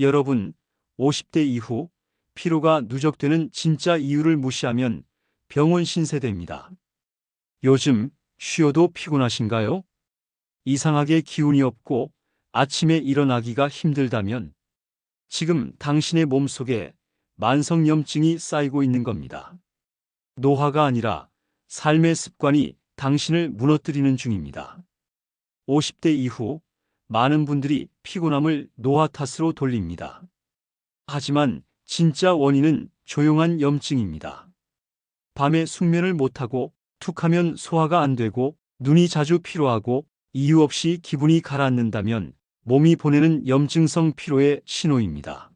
여러분, 50대 이후 피로가 누적되는 진짜 이유를 무시하면 병원 신세대입니다. 요즘 쉬어도 피곤하신가요? 이상하게 기운이 없고 아침에 일어나기가 힘들다면 지금 당신의 몸속에 만성염증이 쌓이고 있는 겁니다. 노화가 아니라 삶의 습관이 당신을 무너뜨리는 중입니다. 50대 이후 많은 분들이 피곤함을 노화 탓으로 돌립니다. 하지만 진짜 원인은 조용한 염증입니다. 밤에 숙면을 못하고 툭하면 소화가 안 되고 눈이 자주 피로하고 이유 없이 기분이 가라앉는다면 몸이 보내는 염증성 피로의 신호입니다.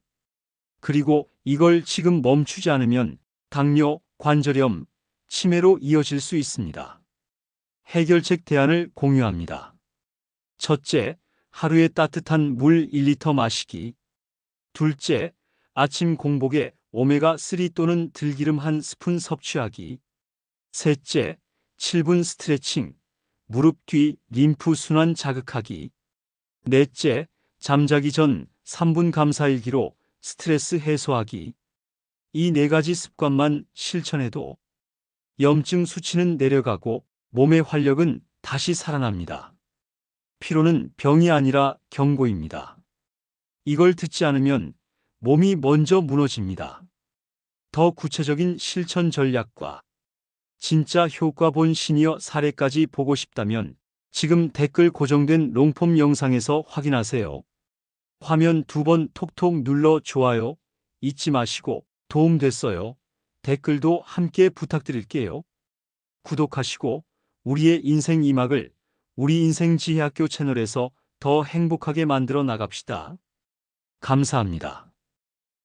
그리고 이걸 지금 멈추지 않으면 당뇨, 관절염, 치매로 이어질 수 있습니다. 해결책 대안을 공유합니다. 첫째, 하루에 따뜻한 물 1리터 마시기. 둘째, 아침 공복에 오메가3 또는 들기름 한 스푼 섭취하기. 셋째, 7분 스트레칭, 무릎 뒤 림프 순환 자극하기. 넷째, 잠자기 전 3분 감사일기로 스트레스 해소하기. 이 네 가지 습관만 실천해도 염증 수치는 내려가고 몸의 활력은 다시 살아납니다. 피로는 병이 아니라 경고입니다. 이걸 듣지 않으면 몸이 먼저 무너집니다. 더 구체적인 실천 전략과 진짜 효과 본 시니어 사례까지 보고 싶다면 지금 댓글 고정된 롱폼 영상에서 확인하세요. 화면 두 번 톡톡 눌러 좋아요 잊지 마시고 도움됐어요. 댓글도 함께 부탁드릴게요. 구독하시고 우리의 인생 이막을 우리 인생 지혜학교 채널에서 더 행복하게 만들어 나갑시다. 감사합니다.